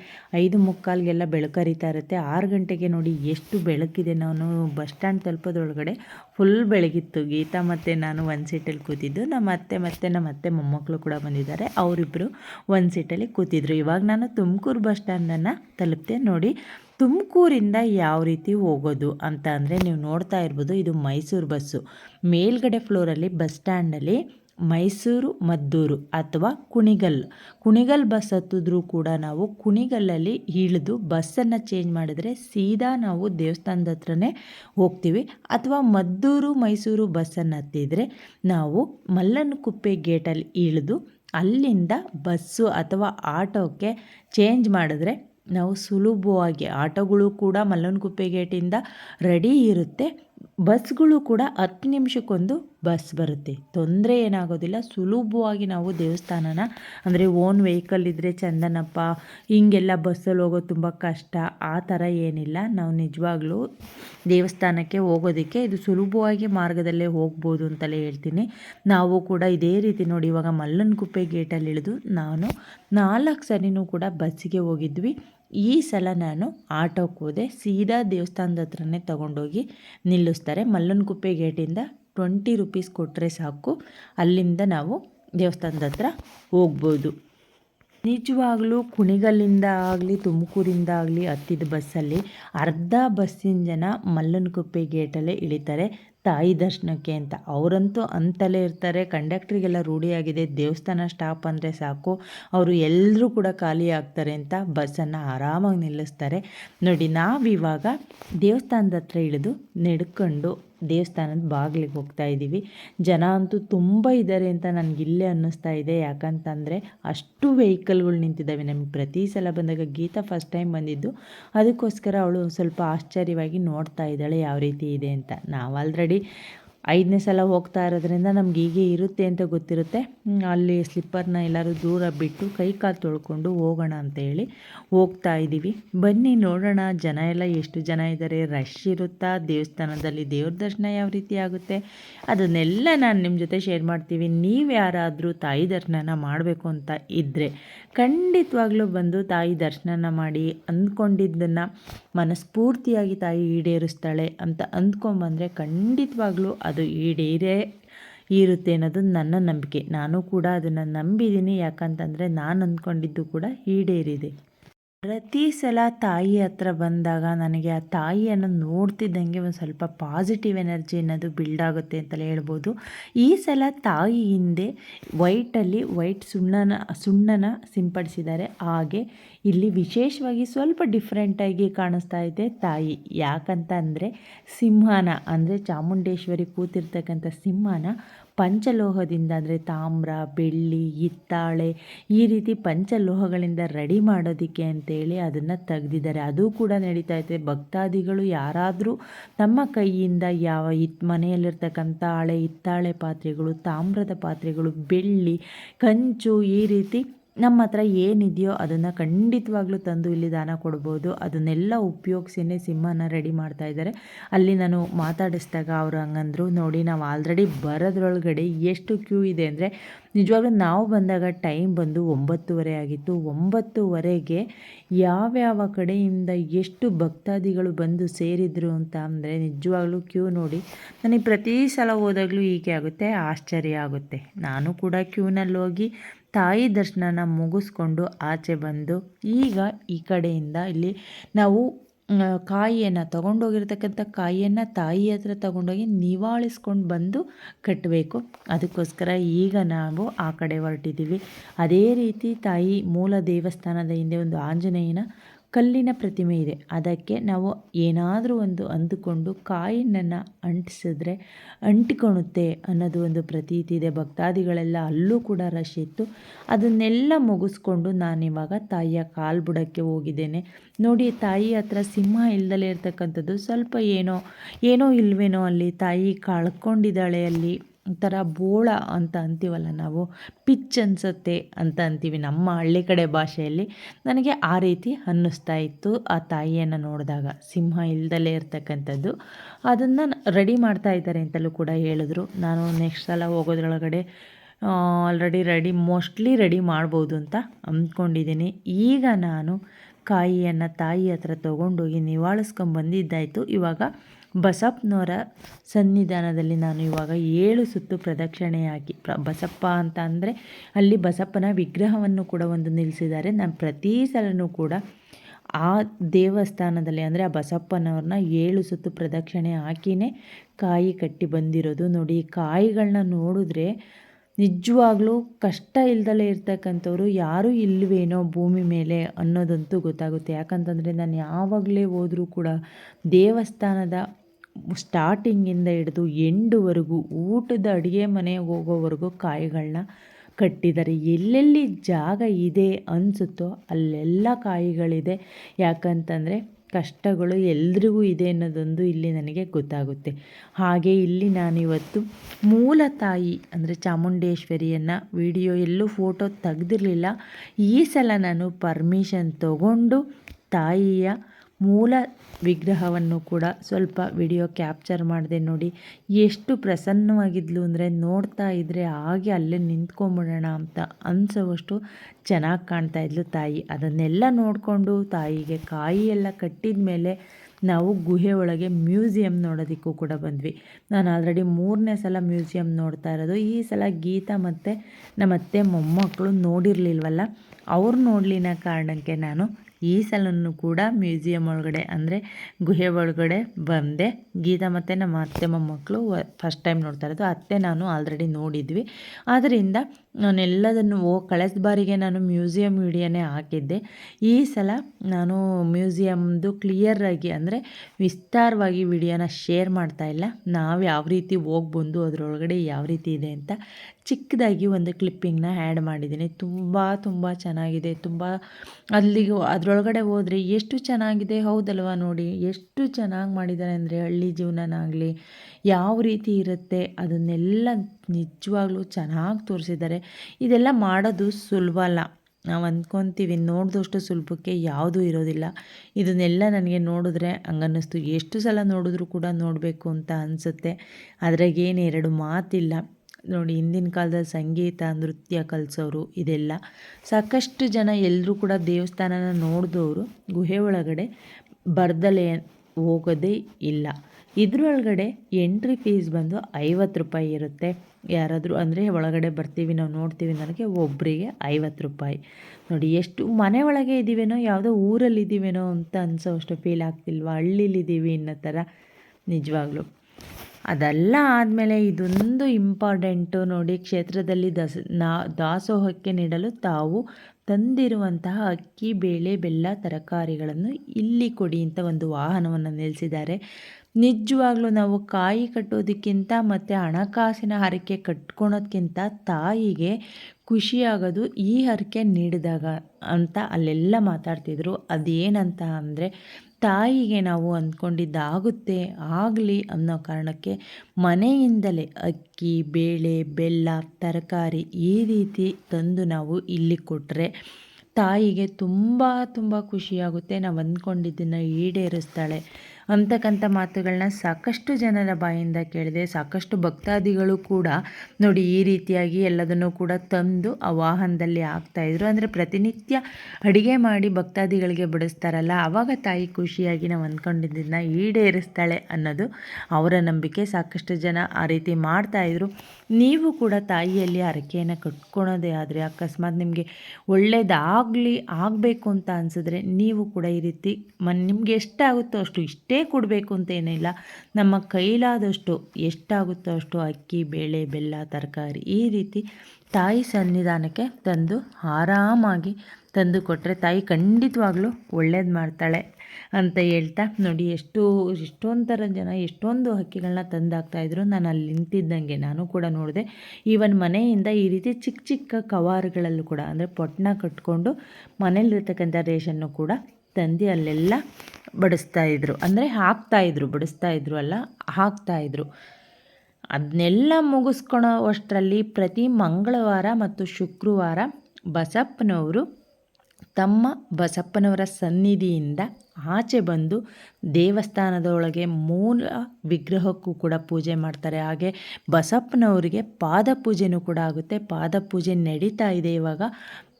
A: ಐದು ಮುಕ್ಕಾಲ್ಗೆಲ್ಲ ಬೆಳಕರಿತಾ ಇರುತ್ತೆ. ಆರು ಗಂಟೆಗೆ ನೋಡಿ ಎಷ್ಟು ಬೆಳಕಿದೆ. ನಾನು ಬಸ್ ಸ್ಟ್ಯಾಂಡ್ ತಲುಪೋದ್ರೊಳಗಡೆ ಫುಲ್ ಬೆಳಗಿತ್ತು. ಗೀತಾ ಮತ್ತು ನಾನು ಒಂದು ಸೀಟಲ್ಲಿ ಕೂತಿದ್ದು. ನಮ್ಮ ಅತ್ತೆ ಮತ್ತು ನಮ್ಮ ಅತ್ತೆ ಮೊಮ್ಮಕ್ಕಳು ಕೂಡ ಬಂದಿದ್ದಾರೆ. ಅವರಿಬ್ಬರು ಒಂದು ಸೀಟಲ್ಲಿ ಕೂತಿದ್ರು. ಇವಾಗ ನಾನು ತುಮಕೂರು ಬಸ್ ಸ್ಟ್ಯಾಂಡನ್ನು ತಲುಪ್ತೆ ನೋಡಿ ತುಮಕೂರಿಂದ ಯಾವ ರೀತಿ ಹೋಗೋದು ಅಂತ ಅಂದರೆ ನೀವು ನೋಡ್ತಾ ಇರ್ಬೋದು. ಇದು ಮೈಸೂರು ಬಸ್ಸು. ಮೇಲ್ಗಡೆ ಫ್ಲೋರಲ್ಲಿ ಬಸ್ ಸ್ಟ್ಯಾಂಡಲ್ಲಿ ಮೈಸೂರು, ಮದ್ದೂರು ಅಥವಾ ಕುಣಿಗಲ್. ಕುಣಿಗಲ್ ಬಸ್ ಹತ್ತಿದ್ರು ಕೂಡ ನಾವು ಕುಣಿಗಲ್ಲಲ್ಲಿ ಇಳಿದು ಬಸ್ಸನ್ನು ಚೇಂಜ್ ಮಾಡಿದ್ರೆ ಸೀದಾ ನಾವು ದೇವಸ್ಥಾನದ ಹತ್ರನೇ ಹೋಗ್ತೀವಿ. ಅಥವಾ ಮದ್ದೂರು, ಮೈಸೂರು ಬಸ್ಸನ್ನು ಹತ್ತಿದರೆ ನಾವು ಮಲ್ಲನಕುಪ್ಪೆ ಗೇಟಲ್ಲಿ ಇಳಿದು ಅಲ್ಲಿಂದ ಬಸ್ಸು ಅಥವಾ ಆಟೋಕ್ಕೆ ಚೇಂಜ್ ಮಾಡಿದ್ರೆ ನಾವು ಸುಲಭವಾಗಿ ಆಟೋಗಳು ಕೂಡ ಮಲ್ಲನಕುಪ್ಪೆ ಗೇಟಿಂದ ರೆಡಿ ಇರುತ್ತೆ. ಬಸ್ಗಳು ಕೂಡ ಹತ್ತು ನಿಮಿಷಕ್ಕೊಂದು ಬಸ್ ಬರುತ್ತೆ. ತೊಂದರೆ ಏನಾಗೋದಿಲ್ಲ. ಸುಲಭವಾಗಿ ನಾವು ದೇವಸ್ಥಾನನ, ಅಂದರೆ ಓನ್ ವೆಹಿಕಲ್ ಇದ್ದರೆ ಚಂದನಪ್ಪ, ಹಿಂಗೆಲ್ಲ ಬಸ್ಸಲ್ಲಿ ಹೋಗೋದು ತುಂಬ ಕಷ್ಟ, ಆ ಥರ ಏನಿಲ್ಲ. ನಾವು ನಿಜವಾಗ್ಲೂ ದೇವಸ್ಥಾನಕ್ಕೆ ಹೋಗೋದಕ್ಕೆ ಇದು ಸುಲಭವಾಗಿ ಮಾರ್ಗದಲ್ಲೇ ಹೋಗ್ಬೋದು ಅಂತಲೇ ಹೇಳ್ತೀನಿ. ನಾವು ಕೂಡ ಇದೇ ರೀತಿ ನೋಡಿ, ಇವಾಗ ಮಲ್ಲನಗುಪ್ಪೆ ಗೇಟಲ್ಲಿ ಇಳಿದು ನಾನು ನಾಲ್ಕು ಸರಿನೂ ಕೂಡ ಬಸ್ಸಿಗೆ ಹೋಗಿದ್ವಿ. ಈ ಸಲ ನಾನು ಆಟೋಕ್ಕೆ ಹೋದೆ ಸೀದಾ ದೇವಸ್ಥಾನದ ಹತ್ರನೇ ತೊಗೊಂಡೋಗಿ ನಿಲ್ಲಿಸ್ತಾರೆ. ಮಲ್ಲನಕುಪ್ಪೆ ಗೇಟಿಂದ ಟ್ವೆಂಟಿ ರುಪೀಸ್ ಕೊಟ್ಟರೆ ಸಾಕು. ಅಲ್ಲಿಂದ ನಾವು ದೇವಸ್ಥಾನದ ಹತ್ರ ಹೋಗ್ಬೋದು. ನಿಜವಾಗ್ಲೂ ಕುಣಿಗಲ್ಲಿಂದ ಆಗಲಿ, ತುಮಕೂರಿಂದ ಆಗಲಿ, ಹತ್ತಿದ ಬಸ್ಸಲ್ಲಿ ಅರ್ಧ ಬಸ್ಸಿನ ಜನ ಮಲ್ಲನಕುಪ್ಪೆ ಗೇಟಲ್ಲೇ ಇಳಿತಾರೆ. ತಾಯಿ ದರ್ಶನಕ್ಕೆ ಅಂತ. ಅವರಂತೂ ಅಂತಲೇ ಇರ್ತಾರೆ. ಕಂಡಕ್ಟ್ರಿಗೆಲ್ಲ ರೂಢಿಯಾಗಿದೆ. ದೇವಸ್ಥಾನ ಸ್ಟಾಪ್ ಅಂದರೆ ಸಾಕು. ಅವರು ಎಲ್ಲರೂ ಕೂಡ ಖಾಲಿ ಆಗ್ತಾರೆ ಅಂತ ಬಸ್ಸನ್ನು ಆರಾಮಾಗಿ ನಿಲ್ಲಿಸ್ತಾರೆ. ನೋಡಿ, ನಾವಿವಾಗ ದೇವಸ್ಥಾನದ ಹತ್ರ ಇಳಿದು ನಡ್ಕೊಂಡು ದೇವಸ್ಥಾನದ ಬಾಗಿಲಿಗೆ ಹೋಗ್ತಾ ಇದ್ದೀವಿ. ಜನ ಅಂತೂ ತುಂಬ ಇದ್ದಾರೆ ಅಂತ ನನಗೆ ಇಲ್ಲೇ ಅನ್ನಿಸ್ತಾ ಇದೆ. ಯಾಕಂತಂದರೆ ಅಷ್ಟು ವೆಹಿಕಲ್ಗಳು ನಿಂತಿದ್ದಾವೆ ನಮಗೆ. ಪ್ರತಿ ಸಲ ಬಂದಾಗ ಗೀತಾ ಫಸ್ಟ್ ಟೈಮ್ ಬಂದಿದ್ದು. ಅದಕ್ಕೋಸ್ಕರ ಅವಳು ಸ್ವಲ್ಪ ಆಶ್ಚರ್ಯವಾಗಿ ನೋಡ್ತಾ ಇದ್ದಾಳೆ, ಯಾವ ರೀತಿ ಇದೆ ಅಂತ. ನಾವು ಆಲ್ರೆಡಿ ಐದನೇ ಸಲ ಹೋಗ್ತಾ ಇರೋದ್ರಿಂದ ನಮ್ಗೆ ಹೀಗೆ ಇರುತ್ತೆ ಅಂತ ಗೊತ್ತಿರುತ್ತೆ. ಅಲ್ಲಿ ಸ್ಲಿಪ್ಪರ್ನ ಎಲ್ಲರೂ ದೂರ ಬಿಟ್ಟು ಕೈ ಕಾಲು ತೊಳ್ಕೊಂಡು ಹೋಗೋಣ ಅಂತ ಹೇಳಿ ಹೋಗ್ತಾ ಇದ್ದೀವಿ ಬನ್ನಿ ನೋಡೋಣ, ಜನ ಎಲ್ಲ ಎಷ್ಟು ಜನ ಇದ್ದಾರೆ ರಶ್ ಇರುತ್ತಾ, ದೇವಸ್ಥಾನದಲ್ಲಿ ದೇವ್ರ ದರ್ಶನ ಯಾವ ರೀತಿ ಆಗುತ್ತೆ? ಅದನ್ನೆಲ್ಲ ನಾನು ನಿಮ್ಮ ಜೊತೆ ಶೇರ್ ಮಾಡ್ತೀವಿ. ನೀವು ಯಾರಾದರೂ ತಾಯಿ ದರ್ಶನನ ಮಾಡಬೇಕು ಅಂತ ಇದ್ದರೆ ಖಂಡಿತವಾಗ್ಲೂ ಬಂದು ತಾಯಿ ದರ್ಶನನ ಮಾಡಿ ಅಂದ್ಕೊಂಡಿದ್ದನ್ನು ಮನಸ್ಫೂರ್ತಿಯಾಗಿ ತಾಯಿ ಈಡೇರಿಸ್ತಾಳೆ ಅಂತ ಅಂದ್ಕೊಂಬಂದರೆ ಖಂಡಿತವಾಗ್ಲೂ ಅದು ಈಡೇರೇ ಇರುತ್ತೆ ಅನ್ನೋದು ನನ್ನ ನಂಬಿಕೆ. ನಾನು ಕೂಡ ಅದನ್ನು ನಂಬಿದ್ದೀನಿ. ಯಾಕಂತಂದರೆ ನಾನು ಅಂದ್ಕೊಂಡಿದ್ದು ಕೂಡ ಈಡೇರಿದೆ. ಪ್ರತಿ ಸಲ ತಾಯಿ ಹತ್ರ ಬಂದಾಗ ನನಗೆ ಆ ತಾಯಿಯನ್ನು ನೋಡ್ತಿದ್ದಂಗೆ ಒಂದು ಸ್ವಲ್ಪ ಪಾಸಿಟಿವ್ ಎನರ್ಜಿ ಅನ್ನೋದು ಬಿಲ್ಡ್ ಆಗುತ್ತೆ ಅಂತಲೇ ಹೇಳ್ಬೋದು. ಈ ಸಲ ತಾಯಿ ಹಿಂದೆ ವೈಟಲ್ಲಿ ವೈಟ್ ಸುಣ್ಣನ ಸುಣ್ಣನ ಸಿಂಪಡಿಸಿದ್ದಾರೆ. ಹಾಗೆ ಇಲ್ಲಿ ವಿಶೇಷವಾಗಿ ಸ್ವಲ್ಪ ಡಿಫ್ರೆಂಟಾಗಿ ಕಾಣಿಸ್ತಾ ಇದೆ ತಾಯಿ. ಯಾಕಂತ ಅಂದರೆ ಸಿಂಹನ, ಅಂದರೆ ಚಾಮುಂಡೇಶ್ವರಿ ಕೂತಿರ್ತಕ್ಕಂಥ ಸಿಂಹನ ಪಂಚಲೋಹದಿಂದ, ಅಂದರೆ ತಾಮ್ರ, ಬೆಳ್ಳಿ, ಹಿತ್ತಾಳೆ ಈ ರೀತಿ ಪಂಚಲೋಹಗಳಿಂದ ರೆಡಿ ಮಾಡೋದಕ್ಕೆ ಅಂತೇಳಿ ಅದನ್ನು ತೆಗೆದಿದ್ದಾರೆ. ಅದು ಕೂಡ ನಡೀತಾ ಇದೆ. ಭಕ್ತಾದಿಗಳು ಯಾರಾದರೂ ತಮ್ಮ ಕೈಯಿಂದ ಯಾವ ಹಿತ್, ಮನೆಯಲ್ಲಿರ್ತಕ್ಕಂಥ ಹಳೆ ಹಿತ್ತಾಳೆ ಪಾತ್ರೆಗಳು, ತಾಮ್ರದ ಪಾತ್ರೆಗಳು, ಬೆಳ್ಳಿ, ಕಂಚು ಈ ರೀತಿ ನಮ್ಮ ಹತ್ರ ಏನಿದೆಯೋ ಅದನ್ನು ಖಂಡಿತವಾಗ್ಲೂ ತಂದು ಇಲ್ಲಿ ದಾನ ಕೊಡ್ಬೋದು. ಅದನ್ನೆಲ್ಲ ಉಪಯೋಗಿಸಿನೇ ಸಿಂಹನ ರೆಡಿ ಮಾಡ್ತಾ ಇದ್ದಾರೆ. ಅಲ್ಲಿ ನಾನು ಮಾತಾಡಿಸಿದಾಗ ಅವರು ಹಂಗಂದ್ರು, ನೋಡಿ, ನಾವು ಆಲ್ರೆಡಿ ಬರೋದ್ರೊಳಗಡೆ ಎಷ್ಟು ಕ್ಯೂ ಇದೆ ಅಂದರೆ, ನಿಜವಾಗ್ಲೂ ನಾವು ಬಂದಾಗ ಟೈಮ್ ಬಂದು ಒಂಬತ್ತುವರೆ ಆಗಿತ್ತು. ಒಂಬತ್ತುವರೆಗೆ ಯಾವ್ಯಾವ ಕಡೆಯಿಂದ ಎಷ್ಟು ಭಕ್ತಾದಿಗಳು ಬಂದು ಸೇರಿದ್ರು ಅಂತ ಅಂದರೆ, ನಿಜವಾಗ್ಲೂ ಕ್ಯೂ ನೋಡಿ, ನನಗೆ ಪ್ರತಿ ಸಲ ಹೋದಾಗಲೂ ಹೀಗೆ ಆಗುತ್ತೆ, ಆಶ್ಚರ್ಯ ಆಗುತ್ತೆ. ನಾನು ಕೂಡ ಕ್ಯೂನಲ್ಲಿ ಹೋಗಿ ತಾಯಿ ದರ್ಶನನ ಮುಗಿಸ್ಕೊಂಡು ಆಚೆ ಬಂದು ಈಗ ಈ ಕಡೆಯಿಂದ ಇಲ್ಲಿ ನಾವು ಕಾಯಿಯನ್ನು ತಗೊಂಡೋಗಿರ್ತಕ್ಕಂಥ ಕಾಯಿಯನ್ನು ತಾಯಿ ಹತ್ರ ತಗೊಂಡೋಗಿ ನಿವಾಳಿಸ್ಕೊಂಡು ಬಂದು ಕಟ್ಟಬೇಕು ಅದಕ್ಕೋಸ್ಕರ ಈಗ ನಾವು ಆ ಕಡೆ ಹೊರಟಿದ್ದೀವಿ. ಅದೇ ರೀತಿ ತಾಯಿ ಮೂಲ ದೇವಸ್ಥಾನದ ಹಿಂದೆ ಒಂದು ಆಂಜನೇಯನ ಕಲ್ಲಿನ ಪ್ರತಿಮೆ ಇದೆ. ಅದಕ್ಕೆ ನಾವು ಏನಾದರೂ ಒಂದು ಅಂದುಕೊಂಡು ಕಾಯಿನನ್ನು ಅಂಟಿಸಿದ್ರೆ ಅಂಟಿಕೊಳ್ಳುತ್ತೆ ಅನ್ನೋದು ಒಂದು ಪ್ರತೀತಿ ಇದೆ. ಭಕ್ತಾದಿಗಳೆಲ್ಲ ಅಲ್ಲೂ ಕೂಡ ರಶ್ ಇತ್ತು. ಅದನ್ನೆಲ್ಲ ಮುಗಿಸ್ಕೊಂಡು ನಾನಿವಾಗ ತಾಯಿಯ ಕಾಲು ಬುಡಕ್ಕೆ ಹೋಗಿದ್ದೇನೆ. ನೋಡಿ, ತಾಯಿ ಹತ್ರ ಸಿಂಹ ಇಲ್ದಲೇ ಇರ್ತಕ್ಕಂಥದ್ದು ಸ್ವಲ್ಪ ಏನೋ ಏನೋ ಇಲ್ವೇನೋ ಅಲ್ಲಿ ತಾಯಿ ಕಳ್ಕೊಂಡಿದ್ದಾಳೆ ಅಲ್ಲಿ. ಒಂಥರ ಬೋಳ ಅಂತ ಅಂತೀವಲ್ಲ ನಾವು? ಪಿಚ್ ಅನಿಸುತ್ತೆ ಅಂತ ಅಂತೀವಿ ನಮ್ಮ ಹಳ್ಳಿ ಕಡೆ ಭಾಷೆಯಲ್ಲಿ. ನನಗೆ ಆ ರೀತಿ ಅನ್ನಿಸ್ತಾ ಇತ್ತು ಆ ತಾಯಿಯನ್ನು ನೋಡಿದಾಗ. ಸಿಂಹ ಇಲ್ದಲೇ ಇರ್ತಕ್ಕಂಥದ್ದು. ಅದನ್ನು ರೆಡಿ ಮಾಡ್ತಾ ಇದ್ದಾರೆ ಅಂತಲೂ ಕೂಡ ಹೇಳಿದ್ರು. ನಾನು ನೆಕ್ಸ್ಟ್ ಸಲ ಹೋಗೋದ್ರೊಳಗಡೆ ಆಲ್ರೆಡಿ ರೆಡಿ ಮೋಸ್ಟ್ಲಿ ರೆಡಿ ಮಾಡ್ಬೋದು ಅಂತ ಅಂದ್ಕೊಂಡಿದ್ದೀನಿ. ಈಗ ನಾನು ಕಾಯಿಯನ್ನು ತಾಯಿ ಹತ್ರ ತೊಗೊಂಡೋಗಿ ನಿವಾಳಿಸ್ಕೊಂಬಂದಿದ್ದಾಯಿತು. ಇವಾಗ ಬಸಪ್ಪನವರ ಸನ್ನಿಧಾನದಲ್ಲಿ ನಾನು ಇವಾಗ ಏಳು ಸುತ್ತು ಪ್ರದಕ್ಷಿಣೆ ಹಾಕಿ ಪ್ರ, ಬಸಪ್ಪ ಅಂತ ಅಂದರೆ ಅಲ್ಲಿ ಬಸಪ್ಪನ ವಿಗ್ರಹವನ್ನು ಕೂಡ ಒಂದು ನಿಲ್ಲಿಸಿದ್ದಾರೆ. ನಾನು ಪ್ರತಿ ಸಲನೂ ಕೂಡ ಆ ದೇವಸ್ಥಾನದಲ್ಲಿ ಅಂದರೆ ಆ ಬಸಪ್ಪನವ್ರನ್ನ ಏಳು ಸುತ್ತು ಪ್ರದಕ್ಷಿಣೆ ಹಾಕಿನೇ ಕಾಯಿ ಕಟ್ಟಿ ಬಂದಿರೋದು. ನೋಡಿ ಕಾಯಿಗಳನ್ನ ನೋಡಿದ್ರೆ ನಿಜವಾಗ್ಲೂ ಕಷ್ಟ ಇಲ್ದಲೇ ಇರ್ತಕ್ಕಂಥವ್ರು ಯಾರೂ ಇಲ್ವೇನೋ ಭೂಮಿ ಮೇಲೆ ಅನ್ನೋದಂತೂ ಗೊತ್ತಾಗುತ್ತೆ. ಯಾಕಂತಂದರೆ ನಾನು ಯಾವಾಗಲೇ ಹೋದರೂ ಕೂಡ ದೇವಸ್ಥಾನದ ಸ್ಟಾರ್ಟಿಂಗಿಂದ ಹಿಡಿದು ಎಂಡುವರೆಗೂ ಊಟದ ಅಡುಗೆ ಮನೆಗೆ ಹೋಗೋವರೆಗೂ ಕಾಯಿಗಳನ್ನ ಕಟ್ಟಿದ್ದಾರೆ. ಎಲ್ಲೆಲ್ಲಿ ಜಾಗ ಇದೆ ಅನಿಸುತ್ತೋ ಅಲ್ಲೆಲ್ಲ ಕಾಯಿಗಳಿದೆ. ಯಾಕಂತಂದರೆ ಕಷ್ಟಗಳು ಎಲ್ರಿಗೂ ಇದೆ ಅನ್ನೋದೊಂದು ಇಲ್ಲಿ ನನಗೆ ಗೊತ್ತಾಗುತ್ತೆ. ಹಾಗೆ ಇಲ್ಲಿ ನಾನಿವತ್ತು ಮೂಲ ತಾಯಿ ಅಂದರೆ ಚಾಮುಂಡೇಶ್ವರಿಯನ್ನು ವಿಡಿಯೋ ಎಲ್ಲೂ ಫೋಟೋ ತೆಗೆದಿರಲಿಲ್ಲ. ಈ ಸಲ ನಾನು ಪರ್ಮಿಷನ್ ತಗೊಂಡು ತಾಯಿಯ ಮೂಲ ವಿಗ್ರಹವನ್ನು ಕೂಡ ಸ್ವಲ್ಪ ವಿಡಿಯೋ ಕ್ಯಾಪ್ಚರ್ ಮಾಡಿದೆ ನೋಡಿ. ಎಷ್ಟು ಪ್ರಸನ್ನವಾಗಿದ್ಲು ಅಂದರೆ ನೋಡ್ತಾ ಇದ್ದರೆ ಹಾಗೆ ಅಲ್ಲೇ ನಿಂತ್ಕೊಂಬಿಡೋಣ ಅಂತ ಅನಿಸೋವಷ್ಟು ಚೆನ್ನಾಗಿ ಕಾಣ್ತಾ ಇದ್ಲು ತಾಯಿ. ಅದನ್ನೆಲ್ಲ ನೋಡಿಕೊಂಡು ತಾಯಿಗೆ ಕಾಯಿ ಎಲ್ಲ ಕಟ್ಟಿದ ಮೇಲೆ ನಾವು ಗುಹೆ ಒಳಗೆ ಮ್ಯೂಸಿಯಂ ನೋಡೋದಕ್ಕೂ ಕೂಡ ಬಂದ್ವಿ. ನಾನು ಆಲ್ರೆಡಿ ಮೂರನೇ ಸಲ ಮ್ಯೂಸಿಯಂ ನೋಡ್ತಾ ಇರೋದು. ಈ ಸಲ ಗೀತಾ ಮತ್ತು ನಮ್ಮ ಅತ್ತೆ ಮೊಮ್ಮಕ್ಕಳು ನೋಡಿರಲಿಲ್ವಲ್ಲ? ಅವ್ರು ನೋಡಲಿನ ಕಾರಣಕ್ಕೆ ನಾನು ಈ ಸಲನೂ ಕೂಡ ಮ್ಯೂಸಿಯಂ ಒಳಗಡೆ, ಅಂದರೆ ಗುಹೆ ಒಳಗಡೆ ಬಂದೆ. ಗೀತಾ ಮತ್ತು ನಮ್ಮ ಅತ್ತೆ ಮೊಮ್ಮಕ್ಕಳು ಫಸ್ಟ್ ಟೈಮ್ ನೋಡ್ತಾ ಇರೋದು. ಅತ್ತೆ ನಾನು ಆಲ್ರೆಡಿ ನೋಡಿದ್ವಿ. ಆದ್ದರಿಂದ ನಾನೆಲ್ಲದನ್ನು ಓ, ಕಳೆದ ಬಾರಿಗೆ ನಾನು ಮ್ಯೂಸಿಯಂ ವಿಡಿಯೋನೇ ಹಾಕಿದ್ದೆ. ಈ ಸಲ ನಾನು ಮ್ಯೂಸಿಯಮ್ದು ಕ್ಲಿಯರಾಗಿ ಅಂದರೆ ವಿಸ್ತಾರವಾಗಿ ವಿಡಿಯೋನ ಶೇರ್ ಮಾಡ್ತಾ ಇಲ್ಲ. ನಾವು ಯಾವ ರೀತಿ ಹೋಗಿ ಬಂದು ಅದರೊಳಗಡೆ ಯಾವ ರೀತಿ ಇದೆ ಅಂತ ಚಿಕ್ಕದಾಗಿ ಒಂದು ಕ್ಲಿಪ್ಪಿಂಗ್ನ ಆ್ಯಡ್ ಮಾಡಿದ್ದೀನಿ. ತುಂಬ ತುಂಬ ಚೆನ್ನಾಗಿದೆ. ತುಂಬ ಅಲ್ಲಿಗೆ ಅದರೊಳಗಡೆ ಹೋದರೆ ಎಷ್ಟು ಚೆನ್ನಾಗಿದೆ ಹೌದಲ್ವ ನೋಡಿ. ಎಷ್ಟು ಚೆನ್ನಾಗಿ ಮಾಡಿದ್ದಾರೆ ಅಂದರೆ ಹಳ್ಳಿ ಜೀವನನಾಗಲಿ. ಯಾವ ರೀತಿ ಇರುತ್ತೆ ಅದನ್ನೆಲ್ಲ ನಿಜವಾಗ್ಲೂ ಚೆನ್ನಾಗಿ ತೋರಿಸಿದ್ದಾರೆ. ಇದೆಲ್ಲ ಮಾಡೋದು ಸುಲಭ ಅಲ್ಲ. ನಾವು ಅಂದ್ಕೊತೀವಿ ನೋಡಿದಷ್ಟು ಸುಲಭಕ್ಕೆ ಯಾವುದೂ ಇರೋದಿಲ್ಲ. ಇದನ್ನೆಲ್ಲ ನನಗೆ ನೋಡಿದ್ರೆ ಹಂಗನ್ನಿಸ್ತು. ಎಷ್ಟು ಸಲ ನೋಡಿದ್ರೂ ಕೂಡ ನೋಡಬೇಕು ಅಂತ ಅನಿಸುತ್ತೆ. ಅದ್ರಾಗೇನು ಎರಡು ಮಾತಿಲ್ಲ. ನೋಡಿ, ಹಿಂದಿನ ಕಾಲದ ಸಂಗೀತ, ನೃತ್ಯ ಕಲಿಸೋರು ಇದೆಲ್ಲ. ಸಾಕಷ್ಟು ಜನ ಎಲ್ಲರೂ ಕೂಡ ದೇವಸ್ಥಾನನ ನೋಡಿದವರು ಗುಹೆ ಒಳಗಡೆ ಬರ್ದಲೆ ಹೋಗೋದೇ ಇಲ್ಲ. ಇದರೊಳಗಡೆ ಎಂಟ್ರಿ ಫೀಸ್ ಬಂದು ಐವತ್ತು ರೂಪಾಯಿ ಇರುತ್ತೆ. ಯಾರಾದರೂ ಅಂದರೆ ಒಳಗಡೆ ಬರ್ತೀವಿ, ನಾವು ನೋಡ್ತೀವಿ, ನನಗೆ ಒಬ್ಬರಿಗೆ ಐವತ್ತು ರೂಪಾಯಿ. ನೋಡಿ, ಎಷ್ಟು ಮನೆ ಒಳಗೆ ಇದ್ದೀವೇನೋ ಯಾವುದೋ ಊರಲ್ಲಿ ಇದ್ದೀವೇನೋ ಅಂತ ಅನಿಸೋ ಅಷ್ಟು ಫೀಲ್ ಆಗ್ತಿಲ್ವ? ಹಳ್ಳಿಲಿದ್ದೀವಿ ಅನ್ನೋ ಥರ ನಿಜವಾಗ್ಲೂ. ಅದೆಲ್ಲ ಆದಮೇಲೆ ಇದೊಂದು ಇಂಪಾರ್ಟೆಂಟು ನೋಡಿ, ಕ್ಷೇತ್ರದಲ್ಲಿ ದಸ, ನಾ, ದಾಸೋಹಕ್ಕೆ ನೀಡಲು ತಾವು ತಂದಿರುವಂತಹ ಅಕ್ಕಿ, ಬೇಳೆ, ಬೆಲ್ಲ, ತರಕಾರಿಗಳನ್ನು ಇಲ್ಲಿ ಕೊಡಿ ಅಂತ ಒಂದು ವಾಹನವನ್ನು ನಿಲ್ಲಿಸಿದ್ದಾರೆ ನಿಜವಾಗ್ಲೂ ನಾವು ಕಾಯಿ ಕಟ್ಟೋದಕ್ಕಿಂತ ಮತ್ತು ಹಣಕಾಸಿನ ಹರಕೆ ಕಟ್ಕೊಳೋದ್ಕಿಂತ ತಾಯಿಗೆ ಖುಷಿಯಾಗೋದು ಈ ಹರಕೆ ನೀಡಿದಾಗ ಅಂತ ಅಲ್ಲೆಲ್ಲ ಮಾತಾಡ್ತಿದ್ರು. ಅದೇನಂತ ಅಂದರೆ, ತಾಯಿಗೆ ನಾವು ಅಂದ್ಕೊಂಡಿದ್ದಾಗುತ್ತೆ, ಆಗಲಿ ಅನ್ನೋ ಕಾರಣಕ್ಕೆ ಮನೆಯಿಂದಲೇ ಅಕ್ಕಿ, ಬೇಳೆ, ಬೆಲ್ಲ, ತರಕಾರಿ ಈ ರೀತಿ ತಂದು ನಾವು ಇಲ್ಲಿ ಕೊಟ್ಟರೆ ತಾಯಿಗೆ ತುಂಬ ತುಂಬ ಖುಷಿಯಾಗುತ್ತೆ. ನಾವು ಅಂದ್ಕೊಂಡಿದ್ದನ್ನು ಈಡೇರಿಸ್ತಾಳೆ. ಅಂತಕ್ಕಂಥ ಮಾತುಗಳನ್ನ ಸಾಕಷ್ಟು ಜನರ ಬಾಯಿಂದ ಕೇಳಿದೆ. ಸಾಕಷ್ಟು ಭಕ್ತಾದಿಗಳು ಕೂಡ ನೋಡಿ ಈ ರೀತಿಯಾಗಿ ಎಲ್ಲದನ್ನು ಕೂಡ ತಂದು ಆ ವಾಹನದಲ್ಲಿ ಹಾಕ್ತಾಯಿದ್ರು ಅಂದರೆ ಪ್ರತಿನಿತ್ಯ ಅಡುಗೆ ಮಾಡಿ ಭಕ್ತಾದಿಗಳಿಗೆ ಬಡಿಸ್ತಾರಲ್ಲ ಆವಾಗ ತಾಯಿ ಖುಷಿಯಾಗಿ ನಾವು ಅಂದ್ಕೊಂಡಿದ್ದನ್ನ ಈಡೇರಿಸ್ತಾಳೆ ಅನ್ನೋದು ಅವರ ನಂಬಿಕೆ. ಸಾಕಷ್ಟು ಜನ ಆ ರೀತಿ ಮಾಡ್ತಾಯಿದ್ರು ನೀವು ಕೂಡ ತಾಯಿಯಲ್ಲಿ ಹರಕೆಯನ್ನು ಕಟ್ಕೊಳೋದೇ ಆದರೆ, ಅಕಸ್ಮಾತ್ ನಿಮಗೆ ಒಳ್ಳೆಯದಾಗಲಿ ಆಗಬೇಕು ಅಂತ ಅನಿಸಿದ್ರೆ ನೀವು ಕೂಡ ಈ ರೀತಿ ಮನ್ ನಿಮಗೆ ಎಷ್ಟಾಗುತ್ತೋ ಅಷ್ಟು ಇಷ್ಟೇ ಕೊಡಬೇಕು ಅಂತೇನಿಲ್ಲ ನಮ್ಮ ಕೈಲಾದಷ್ಟು ಎಷ್ಟಾಗುತ್ತೋ ಅಷ್ಟು ಅಕ್ಕಿ, ಬೇಳೆ, ಬೆಲ್ಲ, ತರಕಾರಿ ಈ ರೀತಿ ತಾಯಿ ಸನ್ನಿಧಾನಕ್ಕೆ ತಂದು ಆರಾಮಾಗಿ ತಂದು ಕೊಟ್ಟರೆ ತಾಯಿ ಖಂಡಿತವಾಗ್ಲೂ ಒಳ್ಳೇದು ಮಾಡ್ತಾಳೆ ಅಂತ ಹೇಳ್ತಾ ನೋಡಿ ಎಷ್ಟು ಎಷ್ಟೊಂದು ಥರ ಜನ, ಎಷ್ಟೊಂದು ಹಕ್ಕಿಗಳನ್ನ ತಂದು ಹಾಕ್ತಾಯಿದ್ರು ನಾನು ಅಲ್ಲಿ ನಿಂತಿದ್ದಂಗೆ ನಾನು ಕೂಡ ನೋಡಿದೆ. ಈವನ್ ಮನೆಯಿಂದ ಈ ರೀತಿ ಚಿಕ್ಕ ಚಿಕ್ಕ ಕವಾರುಗಳಲ್ಲೂ ಕೂಡ ಅಂದರೆ ಪೊಟ್ಟಣ ಕಟ್ಕೊಂಡು ಮನೇಲಿರ್ತಕ್ಕಂಥ ರೇಷನ್ನು ಕೂಡ ತಂದು ಅಲ್ಲೆಲ್ಲ ಬಡಿಸ್ತಾಯಿದ್ರು ಅಂದರೆ ಹಾಕ್ತಾಯಿದ್ರು ಬಡಿಸ್ತಾಯಿದ್ರು ಅಲ್ಲ ಹಾಕ್ತಾಯಿದ್ರು ಅದನ್ನೆಲ್ಲ ಮುಗಿಸ್ಕೊಳೋ ಅಷ್ಟರಲ್ಲಿ ಪ್ರತಿ ಮಂಗಳವಾರ ಮತ್ತು ಶುಕ್ರವಾರ ಬಸಪ್ಪನವರು ತಮ್ಮ ಬಸಪ್ಪನವರ ಸನ್ನಿಧಿಯಿಂದ ಆಚೆ ಬಂದು ದೇವಸ್ಥಾನದೊಳಗೆ ಮೂಲ ವಿಗ್ರಹಕ್ಕೂ ಕೂಡ ಪೂಜೆ ಮಾಡ್ತಾರೆ. ಹಾಗೆ ಬಸಪ್ಪನವರಿಗೆ ಪಾದ ಪೂಜೆನೂ ಕೂಡ ಆಗುತ್ತೆ. ಪಾದ ಪೂಜೆ ನಡೀತಾ ಇದೆ ಇವಾಗ.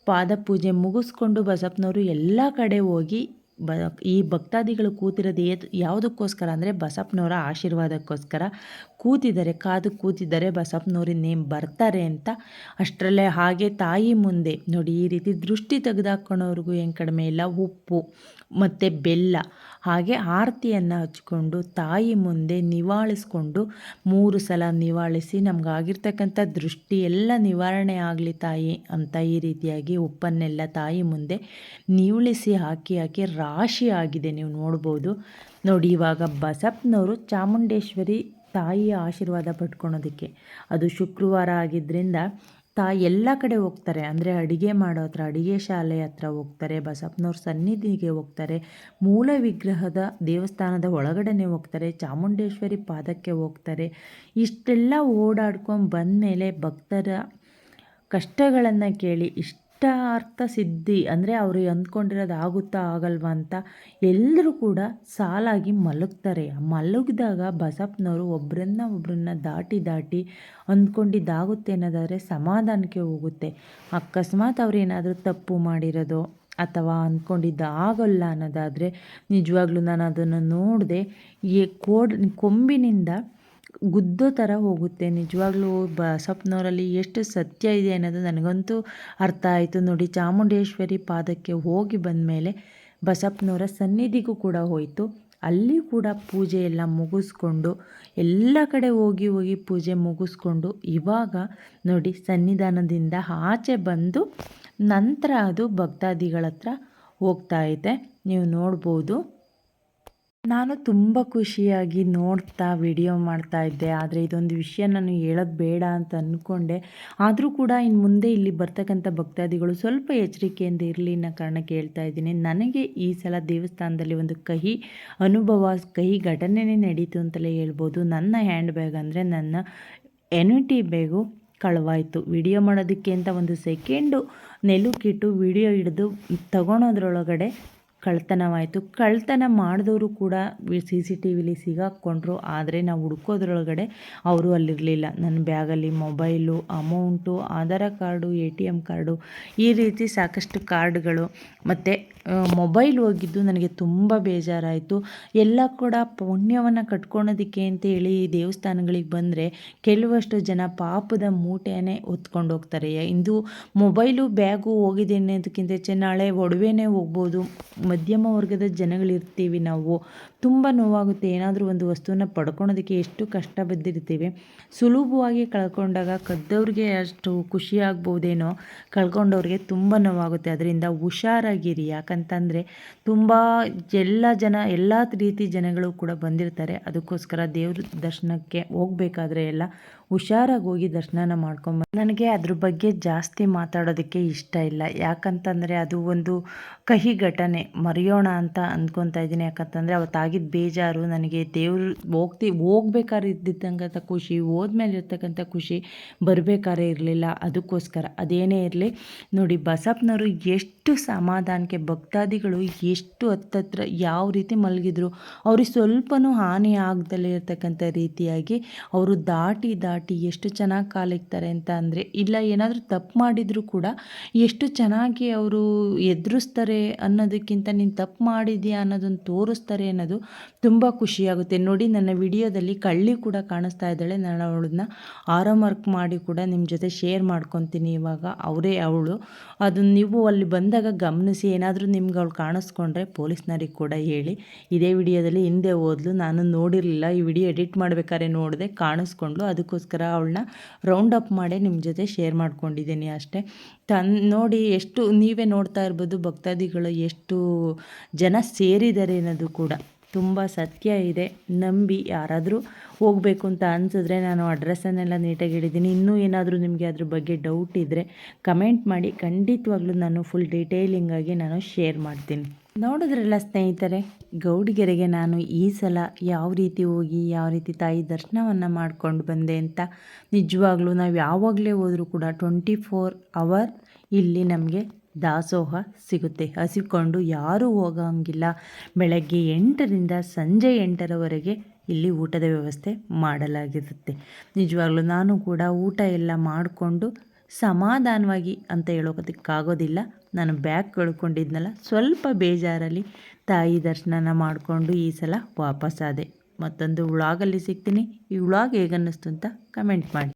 A: ಪಾದ ಪೂಜೆ ಮುಗಿಸ್ಕೊಂಡು ಬಸಪ್ಪನವರು ಎಲ್ಲ ಕಡೆ ಹೋಗಿ ಬ, ಈ ಭಕ್ತಾದಿಗಳು ಕೂತಿರೋದು ಏ ಯಾವುದಕ್ಕೋಸ್ಕರ ಅಂದರೆ ಬಸಪ್ಪನವರ ಆಶೀರ್ವಾದಕ್ಕೋಸ್ಕರ ಕೂತಿದ್ದಾರೆ, ಕಾದು ಕೂತಿದ್ದಾರೆ, ಬಸಪ್ಪನವ್ರು ನೇಮ್ ಬರ್ತಾರೆ ಅಂತ. ಅಷ್ಟರಲ್ಲೇ ಹಾಗೆ ತಾಯಿ ಮುಂದೆ, ನೋಡಿ ಈ ರೀತಿ ದೃಷ್ಟಿ ತೆಗೆದಾಕೊಳ್ಳೋರ್ಗೂ ಏನು ಕಡಿಮೆ ಇಲ್ಲ, ಉಪ್ಪು. ಮತ್ತು ಬೆಲ್ಲ. ಹಾಗೆ ಆರತಿಯನ್ನು ಹಚ್ಕೊಂಡು ತಾಯಿ ಮುಂದೆ ನಿವಾಳಿಸ್ಕೊಂಡು ಮೂರು ಸಲ ನಿವಾಳಿಸಿ ನಮಗಾಗಿರ್ತಕ್ಕಂಥ ದೃಷ್ಟಿ ಎಲ್ಲ ನಿವಾರಣೆ ಆಗಲಿ ತಾಯಿ ಅಂತ ಈ ರೀತಿಯಾಗಿ ಉಪ್ಪನ್ನೆಲ್ಲ ತಾಯಿ ಮುಂದೆ ನಿವಳಿಸಿ ಹಾಕಿ ಹಾಕಿ ರಾಶಿ ಆಗಿದೆ ನೀವು ನೋಡ್ಬೋದು. ನೋಡಿ ಇವಾಗ ಬಸಪ್ಪನವರು ಚಾಮುಂಡೇಶ್ವರಿ ತಾಯಿಯ ಆಶೀರ್ವಾದ ಪಡ್ಕೊಳೋದಕ್ಕೆ. ಅದು ಶುಕ್ರವಾರ ಆಗಿದ್ದರಿಂದ ತಾಯಿ ಎಲ್ಲ ಕಡೆ ಹೋಗ್ತಾರೆ. ಅಂದರೆ ಅಡುಗೆ ಮಾಡೋ ಹತ್ರ, ಅಡುಗೆ ಶಾಲೆ ಹತ್ರ ಹೋಗ್ತಾರೆ, ಬಸಪ್ಪನವ್ರ ಸನ್ನಿಧಿಗೆ ಹೋಗ್ತಾರೆ, ಮೂಲ ವಿಗ್ರಹದ ದೇವಸ್ಥಾನದ ಒಳಗಡೆನೆ ಹೋಗ್ತಾರೆ, ಚಾಮುಂಡೇಶ್ವರಿ ಪಾದಕ್ಕೆ ಹೋಗ್ತಾರೆ. ಇಷ್ಟೆಲ್ಲ ಓಡಾಡ್ಕೊಂಡು ಬಂದಮೇಲೆ ಭಕ್ತರ ಕಷ್ಟಗಳನ್ನು ಕೇಳಿ ಇಷ್ಟ ಅರ್ಥ ಸಿದ್ಧಿ ಅಂದರೆ ಅವರು ಅಂದ್ಕೊಂಡಿರೋದು ಆಗುತ್ತಾ ಆಗಲ್ವಾ ಅಂತ ಎಲ್ಲರೂ ಕೂಡ ಸಾಲಾಗಿ ಮಲಗ್ತಾರೆ. ಮಲಗಿದಾಗ ಬಸಪ್ಪನವರು ಒಬ್ಬರನ್ನ ಒಬ್ಬರನ್ನ ದಾಟಿ ದಾಟಿ ಅಂದ್ಕೊಂಡಿದ್ದಾಗುತ್ತೆ ಅನ್ನೋದಾದರೆ ಸಮಾಧಾನಕ್ಕೆ ಹೋಗುತ್ತೆ. ಅಕಸ್ಮಾತ್ ಅವ್ರು ಏನಾದರೂ ತಪ್ಪು ಮಾಡಿರೋದು ಅಥವಾ ಅಂದ್ಕೊಂಡಿದ್ದ ಆಗೋಲ್ಲ ಅನ್ನೋದಾದರೆ ನಿಜವಾಗ್ಲೂ ನಾನು ಅದನ್ನು ನೋಡಿದೆ, ಈ ಕೋಡ್, ಕೊಂಬಿನಿಂದ ಗುದ್ದೋ ಥರ ಹೋಗುತ್ತೆ. ನಿಜವಾಗ್ಲೂ ಬಸಪ್ಪನವರಲ್ಲಿ ಎಷ್ಟು ಸತ್ಯ ಇದೆ ಅನ್ನೋದು ನನಗಂತೂ ಅರ್ಥ ಆಯಿತು. ನೋಡಿ, ಚಾಮುಂಡೇಶ್ವರಿ ಪಾದಕ್ಕೆ ಹೋಗಿ ಬಂದ ಮೇಲೆ ಬಸಪ್ಪನವರ ಸನ್ನಿಧಿಗೂ ಕೂಡ ಹೋಯಿತು. ಅಲ್ಲಿ ಕೂಡ ಪೂಜೆ ಎಲ್ಲ ಮುಗಿಸ್ಕೊಂಡು, ಎಲ್ಲ ಕಡೆ ಹೋಗಿ ಹೋಗಿ ಪೂಜೆ ಮುಗಿಸ್ಕೊಂಡು ಇವಾಗ ನೋಡಿ, ಸನ್ನಿಧಾನದಿಂದ ಆಚೆ ಬಂದು ನಂತರ ಅದು ಭಕ್ತಾದಿಗಳ ಹತ್ರ ಹೋಗ್ತಾ ಇದೆ. ನೀವು ನೋಡ್ಬೋದು. ನಾನು ತುಂಬ ಖುಷಿಯಾಗಿ ನೋಡ್ತಾ ವಿಡಿಯೋ ಮಾಡ್ತಾ ಇದ್ದೆ, ಆದರೆ ಇದೊಂದು ವಿಷಯ ನಾನು ಹೇಳೋದು ಬೇಡ ಅಂತ ಅಂದ್ಕೊಂಡೆ ಆದರೂ ಕೂಡ ಇನ್ನು ಮುಂದೆ ಇಲ್ಲಿ ಬರ್ತಕ್ಕಂಥ ಭಕ್ತಾದಿಗಳು ಸ್ವಲ್ಪ ಎಚ್ಚರಿಕೆಯಿಂದ ಇರಲಿ ಅನ್ನೋ ಕಾರಣಕ್ಕೆ ಹೇಳ್ತಾ ಇದ್ದೀನಿ. ನನಗೆ ಈ ಸಲ ದೇವಸ್ಥಾನದಲ್ಲಿ ಒಂದು ಕಹಿ ಅನುಭವ, ಕಹಿ ಘಟನೆನೇ ನಡೀತು ಅಂತಲೇ ಹೇಳ್ಬೋದು. ನನ್ನ ಹ್ಯಾಂಡ್ ಬ್ಯಾಗ್ ಅಂದರೆ ನನ್ನ ಎನ್ವಿಟಿ ಬ್ಯಾಗು ಕಳವಾಯಿತು. ವಿಡಿಯೋ ಮಾಡೋದಕ್ಕೆ ಅಂತ ಒಂದು ಸೆಕೆಂಡು ನೆಲುಕಿಟ್ಟು ವಿಡಿಯೋ ಹಿಡಿದು ತಗೊಳೋದ್ರೊಳಗಡೆ ಕಳ್ತನವಾಯಿತು. ಕಳ್ತನ ಮಾಡಿದವರು ಕೂಡ ಸಿ ಸಿ ಟಿ ವಿಲಿ ಸಿಗಾಕ್ಕೊಂಡ್ರು. ಆದರೆ ನಾವು ಹುಡ್ಕೋದ್ರೊಳಗಡೆ ಅವರು ಅಲ್ಲಿರಲಿಲ್ಲ. ನನ್ನ ಬ್ಯಾಗಲ್ಲಿ mobile, amount, Aadhaar card, A T M card ಈ ರೀತಿ ಸಾಕಷ್ಟು ಕಾರ್ಡ್ಗಳು. ಮತ್ತು ಮೊಬೈಲ್ ಹೋಗಿದ್ದು ನನಗೆ ತುಂಬ ಬೇಜಾರಾಯಿತು. ಎಲ್ಲ ಕೂಡ ಪುಣ್ಯವನ್ನು ಕಟ್ಕೊಳೋದಕ್ಕೆ ಅಂತೇಳಿ ದೇವಸ್ಥಾನಗಳಿಗೆ ಬಂದರೆ ಕೆಲವಷ್ಟು ಜನ ಪಾಪದ ಮೂಟೆಯೇ ಹೊತ್ಕೊಂಡು ಹೋಗ್ತಾರೆ. ಇಂದು ಮೊಬೈಲು, ಬ್ಯಾಗು ಹೋಗಿದೆ ಅನ್ನೋದಕ್ಕಿಂತ ಹೆಚ್ಚು ನಾಳೆ ಒಡವೆನೇ ಹೋಗ್ಬೋದು. ಮಧ್ಯಮ ವರ್ಗದ ಜನಗಳಿರ್ತೀವಿ ನಾವು. ತುಂಬ ನೋವಾಗುತ್ತೆ. ಏನಾದರೂ ಒಂದು ವಸ್ತುವನ್ನ ಪಡ್ಕೊಳೋದಕ್ಕೆ ಎಷ್ಟು ಕಷ್ಟ ಬಿದ್ದಿರ್ತೀವಿ. ಸುಲಭವಾಗಿ ಕಳ್ಕೊಂಡಾಗ ಕದ್ದವ್ರಿಗೆ ಅಷ್ಟು ಖುಷಿ ಆಗ್ಬೋದೇನೋ ಕಳ್ಕೊಂಡವ್ರಿಗೆ ತುಂಬ ನೋವಾಗುತ್ತೆ. ಅದರಿಂದ ಹುಷಾರಾಗಿರಿ. ಯಾಕಂತಂದರೆ ತುಂಬ ಎಲ್ಲ ಜನ, ಎಲ್ಲ ರೀತಿ ಜನಗಳು ಕೂಡ ಬಂದಿರ್ತಾರೆ. ಅದಕ್ಕೋಸ್ಕರ ದೇವ್ರ ದರ್ಶನಕ್ಕೆ ಹೋಗ್ಬೇಕಾದ್ರೆ ಎಲ್ಲ ಹುಷಾರಾಗಿ ಹೋಗಿ ದರ್ಶನನ ಮಾಡ್ಕೊಂಬ. ನನಗೆ ಅದ್ರ ಬಗ್ಗೆ ಜಾಸ್ತಿ ಮಾತಾಡೋದಕ್ಕೆ ಇಷ್ಟ ಇಲ್ಲ. ಯಾಕಂತಂದರೆ ಅದು ಒಂದು ಕಹಿ ಘಟನೆ. ಮರೆಯೋಣ ಅಂತ ಅಂದ್ಕೊತಾ ಇದ್ದೀನಿ. ಯಾಕಂತಂದರೆ ಅವತ್ತಾಗಿದ್ದ ಬೇಜಾರು, ನನಗೆ ದೇವರು ಹೋಗ್ತಿ ಹೋಗ್ಬೇಕಾದ್ರೆ ಇದ್ದಿದ್ದಂಥ ಖುಷಿ, ಹೋದ್ಮೇಲೆ ಇರ್ತಕ್ಕಂಥ ಖುಷಿ ಬರಬೇಕಾದ್ರೆ ಇರಲಿಲ್ಲ. ಅದಕ್ಕೋಸ್ಕರ ಅದೇನೇ ಇರಲಿ, ನೋಡಿ ಬಸಪ್ಪನವರು ಎಷ್ಟು ಸಮಾಧಾನಕ್ಕೆ ಭಕ್ತಾದಿಗಳು ಎಷ್ಟು ಹತ್ತತ್ರ ಯಾವ ರೀತಿ ಮಲಗಿದ್ರು ಅವ್ರಿಗೆ ಸ್ವಲ್ಪನೂ ಹಾನಿ ಆಗ್ದಲೇ ಇರತಕ್ಕಂಥ ರೀತಿಯಾಗಿ ಅವರು ದಾಟಿ ದಾಟಿ ಎಷ್ಟು ಚೆನ್ನಾಗಿ ಕಾಲಿಕ್ತಾರೆ ಅಂತ ಅಂದರೆ, ಇಲ್ಲ ಏನಾದರೂ ತಪ್ಪು ಮಾಡಿದರೂ ಕೂಡ ಎಷ್ಟು ಚೆನ್ನಾಗಿ ಅವರು ಎದುರಿಸ್ತಾರೆ ಅನ್ನೋದಕ್ಕಿಂತ ನೀನು ತಪ್ಪು ಮಾಡಿದ್ಯಾ ಅನ್ನೋದನ್ನು ತೋರಿಸ್ತಾರೆ ಅನ್ನೋದು ತುಂಬ ಖುಷಿಯಾಗುತ್ತೆ. ನೋಡಿ, ನನ್ನ ವಿಡಿಯೋದಲ್ಲಿ ಕಳ್ಳಿ ಕೂಡ ಕಾಣಿಸ್ತಾ ಇದ್ದಾಳೆ. ನಾನು ಅವಳನ್ನ ಆರಾಮ್ ವರ್ಕ್ ಮಾಡಿ ಕೂಡ ನಿಮ್ಮ ಜೊತೆ ಶೇರ್ ಮಾಡ್ಕೊತೀನಿ ಇವಾಗ. ಅವರೇ ಅವಳು. ಅದನ್ನು ನೀವು ಅಲ್ಲಿ ಬಂದಾಗ ಗಮನಿಸಿ ಏನಾದರೂ ನಿಮ್ಗೆ ಅವಳು ಕಾಣಿಸ್ಕೊಂಡ್ರೆ ಪೊಲೀಸ್ನರಿಗೆ ಕೂಡ ಹೇಳಿ. ಇದೇ ವಿಡಿಯೋದಲ್ಲಿ ಹಿಂದೆ ಓದ್ಲು ನಾನು ನೋಡಿರಲಿಲ್ಲ. ಈ ವಿಡಿಯೋ ಎಡಿಟ್ ಮಾಡಬೇಕಾದ್ರೆ ನೋಡಿದೆ ಕಾಣಿಸ್ಕೊಂಡ್ಲು ಅದಕ್ಕೋಸ್ಕರ ಅವಳನ್ನ ರೌಂಡ್ ಅಪ್ ಮಾಡೇ ನಿಮ್ಮ ಜೊತೆ ಶೇರ್ ಮಾಡ್ಕೊಂಡಿದ್ದೀನಿ ಅಷ್ಟೇ. ತನ್ ನೋಡಿ ಎಷ್ಟು, ನೀವೇ ನೋಡ್ತಾ ಇರ್ಬೋದು ಭಕ್ತಾದಿಗಳು ಎಷ್ಟು ಜನ ಸೇರಿದ್ದಾರೆ ಅನ್ನೋದು ಕೂಡ. ತುಂಬ ಸತ್ಯ ಇದೆ. ನಂಬಿ ಯಾರಾದರೂ ಹೋಗಬೇಕು ಅಂತ ಅನಿಸಿದ್ರೆ ನಾನು ಅಡ್ರೆಸ್ಸನ್ನೆಲ್ಲ ನೀಟಾಗಿ ಹೇಳಿದ್ದೀನಿ. ಇನ್ನೂ ಏನಾದರೂ ನಿಮಗೆ ಅದ್ರ ಬಗ್ಗೆ ಡೌಟ್ ಇದ್ದರೆ ಕಮೆಂಟ್ ಮಾಡಿ. ಖಂಡಿತವಾಗ್ಲೂ ನಾನು ಫುಲ್ ಡೀಟೇಲಿಂಗಾಗಿ ನಾನು ಶೇರ್ ಮಾಡ್ತೀನಿ. ನೋಡಿದ್ರಲ್ಲ ಸ್ನೇಹಿತರೆ, ಗೌಡಿಗೆರೆಗೆ ನಾನು ಈ ಸಲ ಯಾವ ರೀತಿ ಹೋಗಿ, ಯಾವ ರೀತಿ ತಾಯಿ ದರ್ಶನವನ್ನು ಮಾಡ್ಕೊಂಡು ಬಂದೆ ಅಂತ ನಿಜವಾಗ್ಲೂ ನಾವು ಯಾವಾಗಲೇ ಹೋದರೂ ಕೂಡ ಟ್ವೆಂಟಿ ಫೋರ್ ಅವರ್ ಇಲ್ಲಿ ನಮಗೆ ದಾಸೋಹ ಸಿಗುತ್ತೆ. ಹಸಿಕೊಂಡು ಯಾರೂ ಹೋಗಂಗಿಲ್ಲ. ಬೆಳಗ್ಗೆ ಎಂಟರಿಂದ ಸಂಜೆ ಎಂಟರವರೆಗೆ ಇಲ್ಲಿ ಊಟದ ವ್ಯವಸ್ಥೆ ಮಾಡಲಾಗಿರುತ್ತೆ. ನಿಜವಾಗ್ಲೂ ನಾನು ಕೂಡ ಊಟ ಎಲ್ಲ ಮಾಡಿಕೊಂಡು ಸಮಾಧಾನವಾಗಿ ಅಂತ ಹೇಳೋದಕ್ಕಾಗೋದಿಲ್ಲ ನಾನು ಬ್ಯಾಗ್ ಕಳ್ಕೊಂಡಿದ್ನಲ್ಲ, ಸ್ವಲ್ಪ ಬೇಜಾರಲ್ಲಿ ತಾಯಿ ದರ್ಶನನ ಮಾಡಿಕೊಂಡು ಈ ಸಲ ವಾಪಸ್ಸಾದೆ ಮತ್ತೊಂದು ವ್ಲಾಗಲ್ಲಿ ಸಿಗ್ತೀನಿ. ಈ ವ್ಲಾಗ್ ಹೇಗನ್ನಿಸ್ತು ಅಂತ ಕಮೆಂಟ್ ಮಾಡಿ.